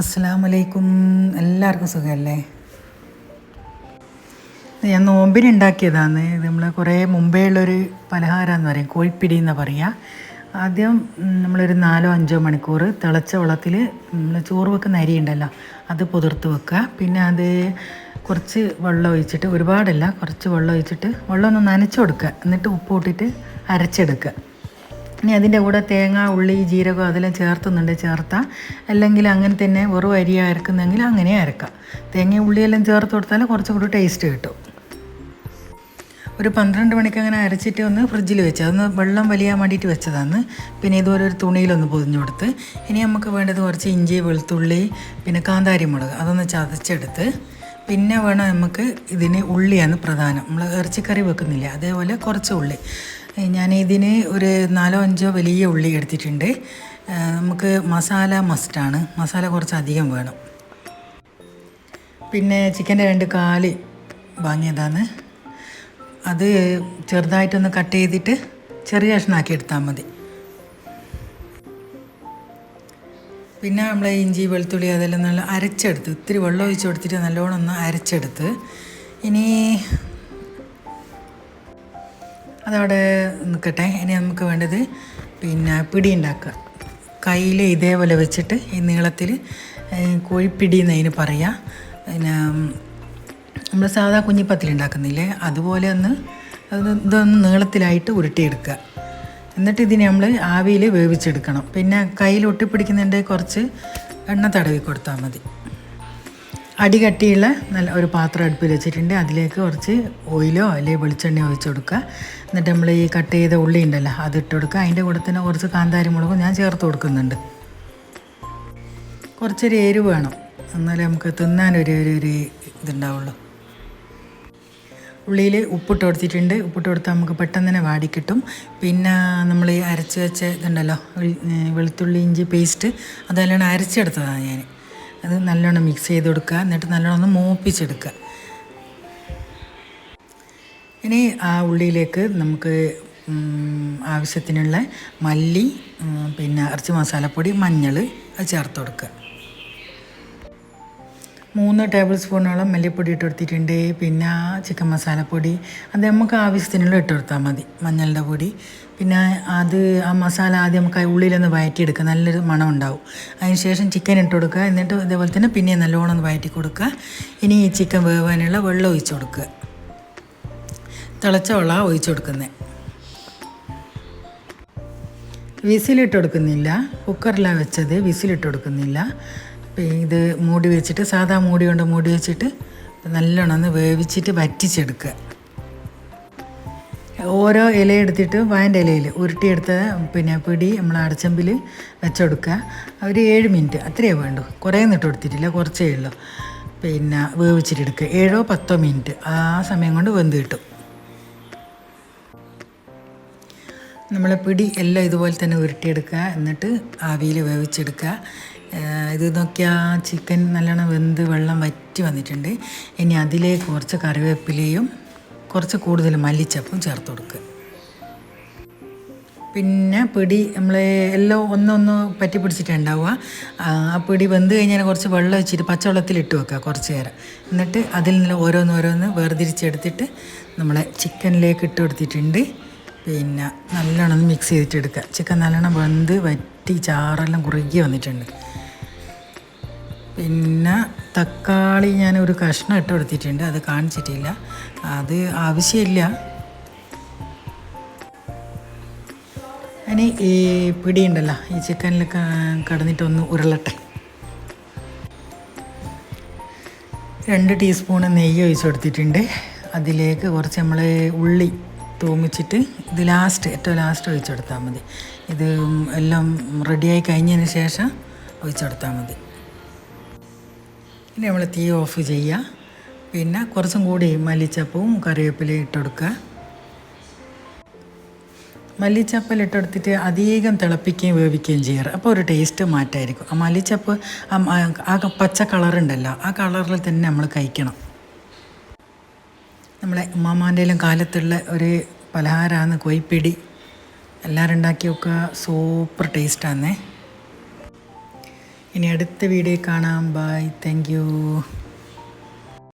അസ്സാം വലൈക്കും എല്ലാവർക്കും സുഖമല്ലേ? ഞാൻ നോമ്പിന് ഉണ്ടാക്കിയതാണ് ഇത് നമ്മൾ കുറേ മുമ്പേ ഉള്ളൊരു പലഹാരം എന്ന് പറയും. കോഴിപ്പിടി എന്ന് പറയുക ആദ്യം നമ്മളൊരു നാലോ അഞ്ചോ മണിക്കൂർ തിളച്ച വെള്ളത്തിൽ നമ്മൾ ചോറ് വെക്കുന്ന അരി ഉണ്ടല്ലോ അത് പുതിർത്ത് വെക്കുക. പിന്നെ അത് കുറച്ച് വെള്ളം ഒഴിച്ചിട്ട് ഒരുപാടല്ല കുറച്ച് വെള്ളം ഒഴിച്ചിട്ട് വെള്ളം ഒന്ന് നനച്ച് കൊടുക്കുക. എന്നിട്ട് ഉപ്പ് ഇട്ടിട്ട് അരച്ചെടുക്കുക. ഇനി അതിന്റെ കൂടെ തേങ്ങ ഉള്ളി ജീരകം അതെല്ലാം ചേർത്തുന്നുണ്ട് ചേർത്താൽ അല്ലെങ്കിൽ അങ്ങനെ തന്നെ വെറും അരി അരക്കുന്നെങ്കിൽ അങ്ങനെ അരക്കാം. തേങ്ങ ഉള്ളിയെല്ലാം ചേർത്ത് കൊടുത്താൽ കുറച്ചും കൂടി ടേസ്റ്റ് കിട്ടും. ഒരു പന്ത്രണ്ട് മണിക്ക് അങ്ങനെ അരച്ചിട്ട് ഒന്ന് ഫ്രിഡ്ജിൽ വെച്ച് അതൊന്ന് വെള്ളം വലിയാൻ വേണ്ടിയിട്ട് വെച്ചതാണ് പിന്നെ ഇതുപോലെ ഒരു തുണിയിലൊന്ന് പൊതിഞ്ഞു കൊടുത്ത് ഇനി നമുക്ക് വേണ്ടത് കുറച്ച് ഇഞ്ചി വെളുത്തുള്ളി പിന്നെ കാന്താരി മുളക് അതൊന്ന് ചതച്ചെടുത്ത് പിന്നെ വേണം നമുക്ക് ഇതിന് ഉള്ളിയാണ് പ്രധാനം. നമ്മൾ ഇറച്ചിക്കറി വെക്കുന്നില്ല അതേപോലെ കുറച്ച് ഉള്ളി. ഞാൻ ഒരു നാലോ അഞ്ചോ വലിയ ഉള്ളി എടുത്തിട്ടുണ്ട്. നമുക്ക് മസാല മസ്റ്റാണ് മസാല കുറച്ച് അധികം വേണം. പിന്നെ ചിക്കന്റെ രണ്ട് കാൽ വാങ്ങിയതാണ്. അത് ചെറുതായിട്ടൊന്ന് കട്ട് ചെയ്തിട്ട് ചെറിയ കഷ്ണാക്കി എടുത്താൽ മതി. പിന്നെ നമ്മൾ ഇഞ്ചി വെളുത്തുള്ളി അതെല്ലാം നല്ല അരച്ചെടുത്ത് ഇത്തിരി വെള്ളം ഒഴിച്ച് കൊടുത്തിട്ട് നല്ലോണം ഒന്ന് അരച്ചെടുത്ത്. ഇനി അതവിടെ നിൽക്കട്ടെ ഇനി നമുക്ക് വേണ്ടത് പിന്നെ പിടി ഉണ്ടാക്കുക. കയ്യിൽ ഇതേപോലെ വെച്ചിട്ട് ഈ നീളത്തിൽ കോഴിപ്പിടി എന്നതിന് പറയുക പിന്നെ നമ്മൾ സാധാ കുഞ്ഞിപ്പത്തിൽ ഉണ്ടാക്കുന്നില്ലേ? അതുപോലെ ഒന്ന് ഇതൊന്ന് നീളത്തിലായിട്ട് ഉരുട്ടിയെടുക്കുക. എന്നിട്ട് ഇതിനെ നമ്മൾ ആവിയിൽ വേവിച്ചെടുക്കണം. പിന്നെ കയ്യിൽ ഒട്ടിപ്പിടിക്കുന്നുണ്ട് കുറച്ച് എണ്ണ തടവി കൊടുത്താൽ മതി. അടി കട്ടിയുള്ള നല്ല ഒരു പാത്രം അടുപ്പിൽ വെച്ചിട്ടുണ്ട്. അതിലേക്ക് കുറച്ച് ഓയിലോ അല്ലെങ്കിൽ വെളിച്ചെണ്ണയോ ഒഴിച്ച് കൊടുക്കുക. എന്നിട്ട് നമ്മൾ ഈ കട്ട് ചെയ്ത ഉള്ളി ഉണ്ടല്ലോ അത് ഇട്ട് കൊടുക്കുക. അതിന്റെ കൂടെ തന്നെ കുറച്ച് കാന്താരി മുളകും ഞാൻ ചേർത്ത് കൊടുക്കുന്നുണ്ട്. കുറച്ചൊരു എരിവ് വേണം. എന്നാലേ നമുക്ക് തിന്നാനൊരു ഒരു ഒരു ഇതുണ്ടാവുള്ളൂ. ഉള്ളിയിൽ ഉപ്പിട്ട് കൊടുത്തിട്ടുണ്ട്. ഉപ്പിട്ട് കൊടുത്താൽ നമുക്ക് പെട്ടെന്ന് തന്നെ വാടിക്കിട്ടും പിന്നെ നമ്മൾ അരച്ച് വെച്ച ഇതുണ്ടല്ലോ വെളുത്തുള്ളി ഇഞ്ചി പേസ്റ്റ് അതെല്ലാം അരച്ചെടുത്തതാണ് ഞാൻ അത് നല്ലോണം മിക്സ് ചെയ്ത് കൊടുക്കുക. എന്നിട്ട് നല്ലോണം ഒന്ന് മൂപ്പിച്ചെടുക്കുക. ഇനി ആ ഉള്ളിയിലേക്ക് നമുക്ക് ആവശ്യത്തിനുള്ള മല്ലി പിന്നെ ഇറച്ചി മസാലപ്പൊടി മഞ്ഞൾ അത് ചേർത്ത് കൊടുക്കുക. മൂന്ന് ടേബിൾ സ്പൂണോളം മല്ലിപ്പൊടി ഇട്ട് കൊടുത്തിട്ടുണ്ട്. പിന്നെ ചിക്കൻ മസാലപ്പൊടി അത് നമുക്ക് ആവശ്യത്തിനുള്ള ഇട്ട് കൊടുത്താൽ മതി. മഞ്ഞളുടെ പൊടി. പിന്നെ അത് ആ മസാല ആദ്യം നമുക്ക് ഉള്ളിലൊന്ന് വഴറ്റിയെടുക്കുക നല്ലൊരു മണം ഉണ്ടാവും അതിന് ശേഷം ചിക്കൻ ഇട്ട് കൊടുക്കുക. എന്നിട്ട് ഇതേപോലെ തന്നെ പിന്നെ നല്ലോണം ഒന്ന് വഴറ്റി കൊടുക്കുക. ഇനി ഈ ചിക്കൻ വേവാനുള്ള വെള്ളം ഒഴിച്ചു കൊടുക്കുക. തിളച്ച വെള്ളം ഒഴിച്ചു കൊടുക്കുന്നത്. വിസിലിട്ട് കൊടുക്കുന്നില്ല. കുക്കറിലാണ് വെച്ചത്. വിസിലിട്ട് കൊടുക്കുന്നില്ല. ഇത് മൂടി വെച്ചിട്ട് സാധാ മൂടി കൊണ്ട് മൂടി വെച്ചിട്ട് നല്ലോണം ഒന്ന് വേവിച്ചിട്ട് വറ്റിച്ചെടുക്കുക. ഓരോ ഇല എടുത്തിട്ട് വായന്റെ ഇലയിൽ ഉരുട്ടിയെടുത്ത പിന്നെ പിടി നമ്മൾ അടച്ചമ്പിൽ വെച്ചെടുക്കുക. ഒരു ഏഴ് മിനിറ്റ് അത്രയേ വേണ്ടൂ. കുറേ നിട്ട് കൊടുത്തിട്ടില്ല കുറച്ചേ ഉള്ളൂ. പിന്നെ വേവിച്ചിട്ടെടുക്കുക ഏഴോ പത്തോ മിനിറ്റ് ആ സമയം കൊണ്ട് വെന്ത് കിട്ടും. നമ്മൾ പിടി എല്ലാം ഇതുപോലെ തന്നെ ഉരുട്ടിയെടുക്കുക. എന്നിട്ട് ആവിയിൽ വേവിച്ചെടുക്കുക. ഇത് നോക്കിയാൽ ചിക്കൻ നല്ലോണം വെന്ത് വെള്ളം വറ്റി വന്നിട്ടുണ്ട്. ഇനി അതിലേക്ക് കുറച്ച് കറിവേപ്പിലയും കുറച്ച് കൂടുതൽ മല്ലിച്ചപ്പും ചേർത്ത് കൊടുക്കുക. പിന്നെ പിടി നമ്മൾ എല്ലാം ഒന്നൊന്ന് പറ്റി പിടിച്ചിട്ടുണ്ടാവുക. ആ ആ പിടി വെന്ത് കഴിഞ്ഞാൽ കുറച്ച് വെള്ളം വെച്ചിട്ട് പച്ചവെള്ളത്തിൽ ഇട്ട് വെക്കുക കുറച്ച് നേരം. എന്നിട്ട് അതിൽ നിന്ന് ഓരോന്ന് ഓരോന്ന് വേർതിരിച്ചെടുത്തിട്ട് നമ്മളെ ചിക്കനിലേക്ക് ഇട്ട് കൊടുത്തിട്ടുണ്ട്. പിന്നെ നല്ലോണം മിക്സ് ചെയ്തിട്ട് ചെയ്തിട്ടെടുക്കുക. ചിക്കൻ നല്ലോണം വെന്ത് വറ്റി ചാറെല്ലാം കുറുകി വന്നിട്ടുണ്ട്. പിന്നെ തക്കാളി ഞാൻ ഒരു കഷ്ണം ഇട്ട് കൊടുത്തിട്ടുണ്ട്. അത് കാണിച്ചിട്ടില്ല. അത് ആവശ്യമില്ല. ഇനി ഈ പിടിയുണ്ടല്ലോ ഈ ചിക്കനിൽ കടന്നിട്ടൊന്ന് ഉരുളട്ടെ. രണ്ട് ടീസ്പൂണ് നെയ്യ് ഒഴിച്ച് കൊടുത്തിട്ടുണ്ട്. അതിലേക്ക് കുറച്ച് നമ്മൾ ഉള്ളി തൂമിച്ചിട്ട് ഇത് ലാസ്റ്റ് ഏറ്റവും ലാസ്റ്റ് ഒഴിച്ച് കൊടുത്താൽ മതി. ഇത് എല്ലാം റെഡിയായി കഴിഞ്ഞതിന് ശേഷം ഒഴിച്ച് കൊടുത്താൽ മതി. ഇനി നമ്മൾ തീ ഓഫ് ചെയ്യുക പിന്നെ കുറച്ചും കൂടി മല്ലിച്ചപ്പവും കറിവേപ്പിലയും ഇട്ടെടുക്കുക. മല്ലിച്ചപ്പൽ ഇട്ടെടുത്തിട്ട് അധികം തിളപ്പിക്കുകയും വേവിക്കുകയും ചെയ്യാറ്. അപ്പോൾ ഒരു ടേസ്റ്റ് മാറ്റമായിരിക്കും ആ മല്ലിച്ചപ്പ് ആ പച്ച കളറുണ്ടല്ലോ ആ കളറിൽ തന്നെ നമ്മൾ കഴിക്കണം. നമ്മളെ ഉമ്മാമാന്റെയിലും കാലത്തുള്ള ഒരു പലഹാരമാണ് കൊയ്പ്പിടി എല്ലാവരും ഉണ്ടാക്കി വെക്കുക സൂപ്പർ ടേസ്റ്റാന്നേ ഇനി അടുത്ത വീഡിയോ കാണാം. Bye thank